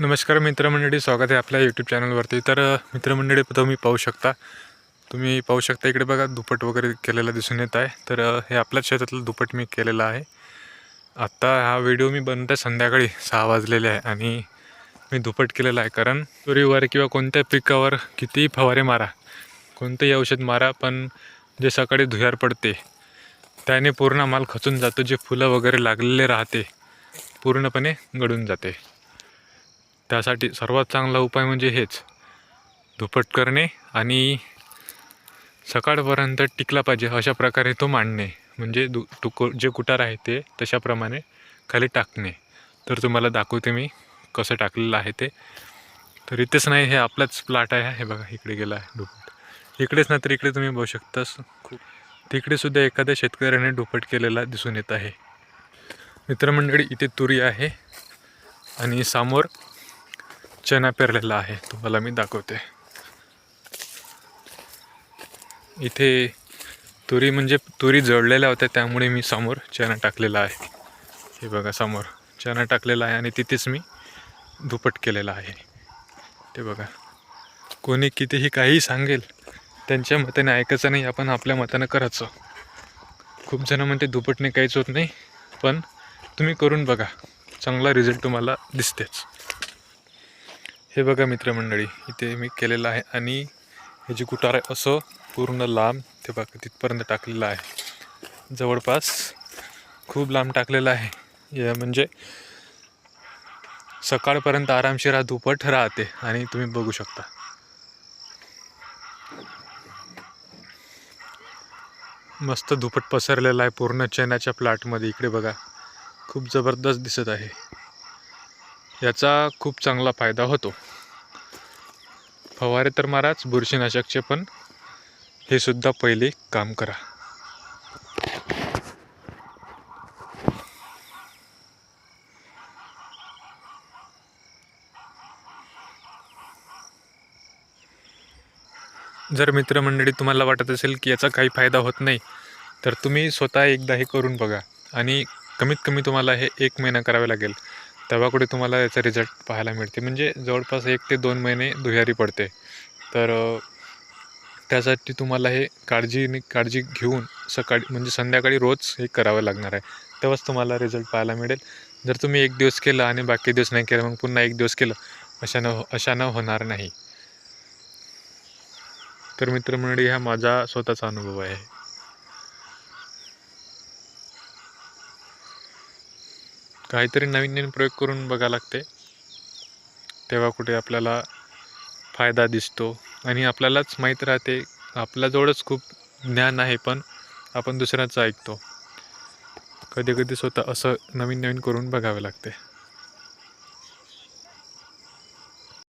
नमस्कार मित्रमंडळी स्वागत आहे आपल्या यूट्यूब चॅनलवरती तर मित्रमंडळी तुम्ही पाहू शकता. तुम्ही पाहू शकता इकडे बघा दुपट वगैरे केलेला दिसून येत आहे. तर हे आपल्याच शेतातलं दुपट मी केलेलं आहे. आत्ता हा व्हिडिओ मी बनवता संध्याकाळी सहा वाजलेले आहे आणि मी दुपट केलेला आहे. कारण तुरीवर किंवा कोणत्या पिकावर कितीही फवारे मारा कोणतेही औषध मारा पण जे सकाळी धुयार पडते त्याने पूर्ण माल खचून जातो. जे फुलं वगैरे लागलेले राहते पूर्णपणे गळून जाते. त्यासाठी सर्वात चांगला उपाय म्हणजे हेच. धुपट करणे आणि सकाळपर्यंत टिकला पाहिजे अशा प्रकारे तो मांडणे. म्हणजे दु टुको जे कुटार आहे ते तशाप्रमाणे खाली टाकणे. तर तुम्हाला दाखवते मी कसं टाकलेलं आहे ते. तर इथेच नाही हे आपलाच प्लॉट आहे. हे बघा इकडे गेला आहे दुपट. इकडेच ना तर इकडे तुम्ही बघू शकता खूप एखाद्या शेतकऱ्याने दुपट केलेला दिसून येत आहे. मित्रमंडळी इथे तुरी आहे आणि समोर चना पेरलेला आहे तुम्हाला मी दाखवते. इथे तुरी म्हणजे तुरी जळलेल्या होत्या त्यामुळे मी समोर चना टाकलेला आहे. हे बघा समोर चना टाकलेला आहे आणि तिथेच मी दुपट केलेला आहे. ते बघा. कोणी कितीही काहीही सांगेल त्यांच्या मताने ऐकायचं नाही आपण आपल्या मतानं करायचं. खूप जण म्हणते दुपटने काहीच होत नाही पण तुम्ही करून बघा. चांगला रिझल्ट तुम्हाला दिसतेच. हे बघा मित्रमंडळी इथे मी केलेलं आहे आणि हे जे कुटार आहे असं पूर्ण लांब ते बघा तिथपर्यंत टाकलेलं आहे. जवळपास खूप लांब टाकलेलं आहे. या म्हणजे सकाळपर्यंत आरामशीर हा दुपट राहते आणि तुम्ही बघू शकता. मस्त दुपट पसरलेला आहे पूर्ण चण्याच्या प्लॉटमध्ये इकडे बघा खूप जबरदस्त दिसत आहे. याचा खूप चांगला फायदा होतो. फवारे तर माराच बुरशीनाशकचे पण. हे सुद्धा पहिले काम करा. जर मित्रमंडळी तुम्हाला वाटत असेल की याचा काही फायदा होत नाही तर तुम्ही स्वतः एकदा हे करून बघा आणि कमीत कमी तुम्हाला हे एक महिना करावे लागेल. तेव्हा कुठे तुम्हाला याचा रिझल्ट पाहायला मिळते. म्हणजे जवळपास एक ते दोन महिने दुहेरी पडते. तर त्यासाठी तुम्हाला हे काळजी काळजी घेऊन सकाळी म्हणजे संध्याकाळी रोज हे करावं लागणार आहे. तेव्हाच तुम्हाला रिझल्ट पाहायला मिळेल. जर तुम्ही एक दिवस केलं आणि बाकी दिवस नाही केलं मग पुन्हा एक दिवस केलं अशानं अशानं होणार नाही. तर मित्रमंडळी हा माझा स्वतःचा अनुभव आहे. काहीतरी नवीन नवीन प्रयोग करून बघा लागते. तेव्हा कुठे आपल्याला फायदा दिसतो. आणि आपल्यालाच माहीत राहते. आपल्याजवळच खूप ज्ञान आहे पण आपण दुसऱ्याचं ऐकतो. कधी कधी स्वतः असं नवीन नवीन करून बघावे लागते.